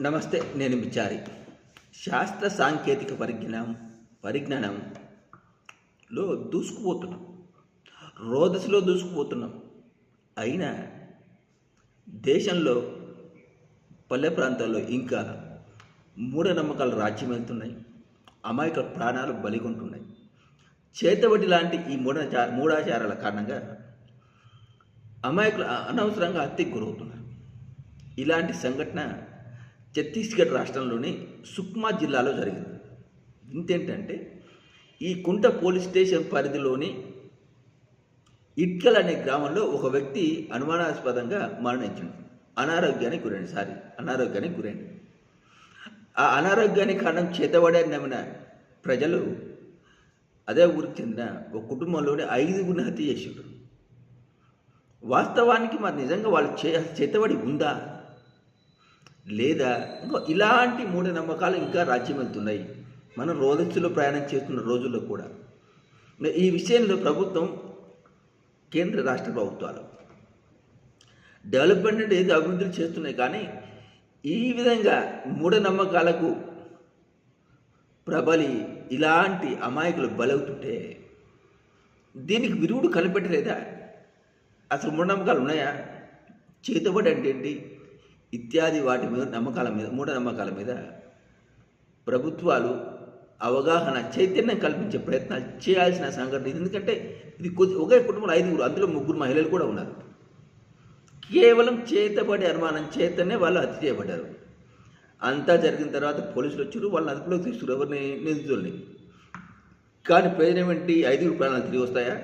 నమస్తే నేను విచారి శాస్త్ర సాంకేతిక పరిజ్ఞానం పరిజ్ఞానంలో దూసుకుపోతున్నాం. రోదసిలో దూసుకుపోతున్నాం. అయినా దేశంలో పల్లె ప్రాంతాల్లో ఇంకా మూఢనమ్మకాలు రాజ్యం వెళ్తున్నాయి. అమాయక ప్రాణాలు బలిగొంటున్నాయి. చేతబడి లాంటి ఈ మూఢ మూఢాచారాల కారణంగా అమాయకులు అనవసరంగా హత్యకు గురవుతున్నారు. ఇలాంటి సంఘటన ఛత్తీస్గఢ్ రాష్ట్రంలోని సుక్మా జిల్లాలో జరిగింది. ఇంతేంటంటే ఈ కుంట పోలీస్ స్టేషన్ పరిధిలోని ఇట్కల్ అనే గ్రామంలో ఒక వ్యక్తి అనుమానాస్పదంగా మరణించింది అనారోగ్యానికి గురైంది సారీ అనారోగ్యానికి గురైంది ఆ అనారోగ్యానికి కారణం చేతబడే నమ్మిన ప్రజలు అదే ఊరికి చెందిన ఒక కుటుంబంలోని ఐదుగురిని హత్య చేసారు వాస్తవానికి మరి నిజంగా వాళ్ళు చే చేతబడి ఉందా? లేదా ఇంకో ఇలాంటి మూఢనమ్మకాలు ఇంకా రాజ్యం వెళ్తున్నాయి మనం రోదచ్చులో ప్రయాణం చేస్తున్న రోజుల్లో కూడా. ఈ విషయంలో ప్రభుత్వం కేంద్ర రాష్ట్ర ప్రభుత్వాలు డెవలప్మెంట్ అంటే ఏదో అభివృద్ధులు చేస్తున్నాయి కానీ ఈ విధంగా మూఢనమ్మకాలకు ప్రబలి ఇలాంటి అమాయకులు బలవుతుంటే దీనికి విరుగుడు కనిపెట్టలేదా? అసలు మూఢనమ్మకాలు ఉన్నాయా? చేతబడి అంటే ఏంటి? ఇత్యాది వాటి మీద నమ్మకాల మీద మూఢనమ్మకాల మీద ప్రభుత్వాలు అవగాహన చైతన్యం కల్పించే ప్రయత్నాలు చేయాల్సిన సంఘటన ఇది. ఎందుకంటే ఇది కొద్ది ఒకే కుటుంబంలో ఐదుగురు అందులో ముగ్గురు మహిళలు కూడా ఉన్నారు. కేవలం చేతబడి అనుమానం చేతనే వాళ్ళు హత్య చేయబడ్డారు. అంతా జరిగిన తర్వాత పోలీసులు వచ్చారు వాళ్ళని అదుపులోకి తీసుకురు ఎవరిని నిందితుల్ని కానీ ప్రయోజనం ఏంటి? ఐదుగురు ప్రాణాలు తిరిగి వస్తాయా?